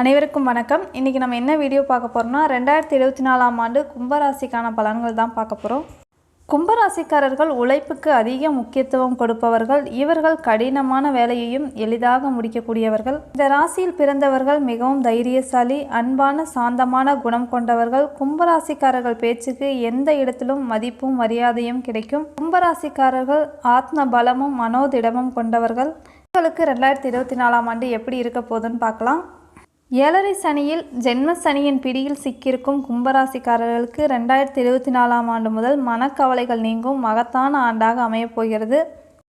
அனைவருக்கும் வணக்கம். இன்றைக்கி நம்ம என்ன வீடியோ பார்க்க போகிறோம்னா ரெண்டாயிரத்தி இருபத்தி நாலாம் ஆண்டு கும்பராசிக்கான பலன்கள் தான் பார்க்க போகிறோம் கும்பராசிக்காரர்கள் உழைப்புக்கு அதிக முக்கியத்துவம் கொடுப்பவர்கள் இவர்கள் கடினமான வேலையையும் எளிதாக முடிக்கக்கூடியவர்கள். இந்த ராசியில் பிறந்தவர்கள் மிகவும் தைரியசாலி அன்பான சாந்தமான குணம் கொண்டவர்கள். கும்பராசிக்காரர்கள் பேச்சுக்கு எந்த இடத்திலும் மதிப்பும் மரியாதையும் கிடைக்கும். கும்பராசிக்காரர்கள் ஆத்ம பலமும் மனோதிடமும் கொண்டவர்கள். உங்களுக்கு ரெண்டாயிரத்தி இருபத்தி நாலாம் ஆண்டு எப்படி இருக்க போகுதுன்னு பார்க்கலாம். ஏழரை சனியில் ஜென்ம சனியின் பிடியில் சிக்கியிருக்கும் கும்பராசிக்காரர்களுக்கு ரெண்டாயிரத்தி இருபத்தி நாலாம் ஆண்டு முதல் மனக்கவலைகள் நீங்கும் மகத்தான ஆண்டாக அமையப்போகிறது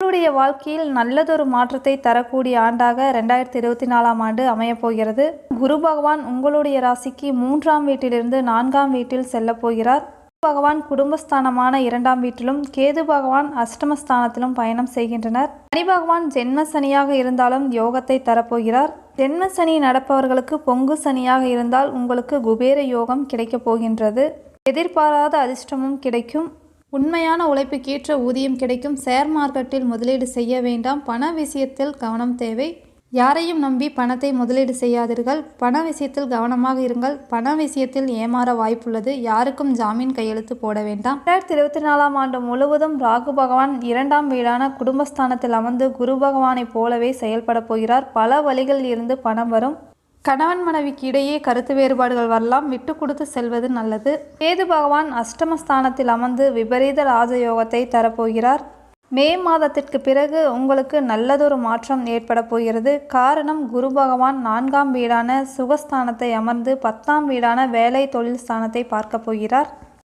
உங்களுடைய வாழ்க்கையில் நல்லதொரு மாற்றத்தை தரக்கூடிய ஆண்டாக ரெண்டாயிரத்தி இருபத்தி நாலாம் ஆண்டு அமையப்போகிறது குரு பகவான் உங்களுடைய ராசிக்கு மூன்றாம் வீட்டிலிருந்து நான்காம் வீட்டில் செல்லப்போகிறார் பகவான் குடும்பஸ்தானமான இரண்டாம் வீட்டிலும் கேது பகவான் அஷ்டமஸ்தானத்திலும் பயணம் செய்கின்றனர். சனி பகவான் ஜென்ம சனியாக இருந்தாலும் யோகத்தை தரப்போகிறார். ஜென்ம சனி நடப்பவர்களுக்கு பொங்கு சனியாக இருந்தால் உங்களுக்கு குபேர யோகம் கிடைக்கப் போகின்றது. எதிர்பாராத அதிர்ஷ்டமும் கிடைக்கும். உண்மையான உழைப்புக்கேற்ற ஊதியம் கிடைக்கும். ஷேர் மார்க்கெட்டில் முதலீடு செய்ய வேண்டாம். பண விஷயத்தில் கவனம் தேவை. யாரையும் நம்பி பணத்தை முதலீடு செய்யாதீர்கள். பண விஷயத்தில் கவனமாக இருங்கள். பண விஷயத்தில் ஏமாற வாய்ப்புள்ளது. யாருக்கும் ஜாமீன் கையெழுத்து போட வேண்டாம். ரெண்டாயிரத்தி இருபத்தி நாலாம் ஆண்டு முழுவதும் ராகு பகவான் இரண்டாம் வீடான குடும்பஸ்தானத்தில் அமர்ந்து குரு பகவானைப் போலவே செயல்பட போகிறார். பல வழிகளில் இருந்து பணம் வரும். கணவன் மனைவிக்கு இடையே கருத்து வேறுபாடுகள் வரலாம். விட்டு கொடுத்து செல்வது நல்லது. கேது பகவான் அஷ்டமஸ்தானத்தில் அமர்ந்து விபரீத ராஜயோகத்தை தரப்போகிறார். மே மாதத்திற்கு பிறகு உங்களுக்கு நல்லதொரு மாற்றம் ஏற்பட போகிறது. காரணம் குரு பகவான் நான்காம் வீடான சுகஸ்தானத்தை அமர்ந்து பத்தாம் வீடான வேலை தொழில் ஸ்தானத்தை பார்க்க போகிறார்.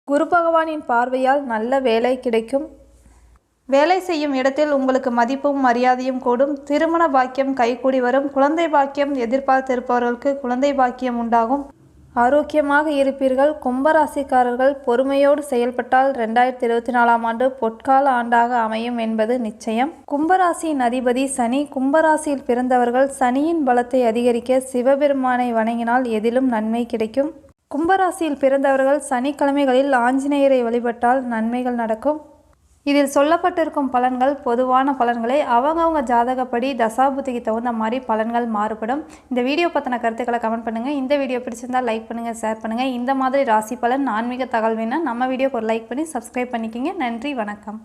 குரு பகவானின் பார்வையால் நல்ல வேலை கிடைக்கும். வேலை செய்யும் இடத்தில் உங்களுக்கு மதிப்பும் மரியாதையும் கூடும். திருமண பாக்கியம் கைகூடி வரும். குழந்தை பாக்கியம் எதிர்பார்த்திருப்பவர்களுக்கு குழந்தை பாக்கியம் உண்டாகும். ஆரோக்கியமாக இருப்பீர்கள். கும்பராசிக்காரர்கள் பொறுமையோடு செயல்பட்டால் ரெண்டாயிரத்தி இருபத்தி நாலாம் ஆண்டு பொற்கால ஆண்டாக அமையும் என்பது நிச்சயம். கும்பராசியின் அதிபதி சனி. கும்பராசியில் பிறந்தவர்கள் சனியின் பலத்தை அதிகரிக்க சிவபெருமானை வணங்கினால் எதிலும் நன்மை கிடைக்கும். கும்பராசியில் பிறந்தவர்கள் சனிக்கிழமைகளில் ஆஞ்சநேயரை வழிபட்டால் நன்மைகள் நடக்கும். இதில் சொல்லப்பட்டிருக்கும் பலன்கள் பொதுவான பலன்களை அவங்கவுங்க ஜாதகப்படி தசாபுத்திக்கு தகுந்த மாதிரி பலன்கள் மாறுபடும். இந்த வீடியோ பற்றின கருத்துக்களை கமெண்ட் பண்ணுங்கள் இந்த வீடியோ பிடிச்சிருந்தால் லைக் பண்ணுங்கள் ஷேர் பண்ணுங்கள் இந்த மாதிரி ராசி பலன் ஆன்மீக தகவல் வேணால் நம்ம வீடியோக்கு ஒரு லைக் பண்ணி சப்ஸ்கிரைப் பண்ணிக்கிங்க. நன்றி வணக்கம்.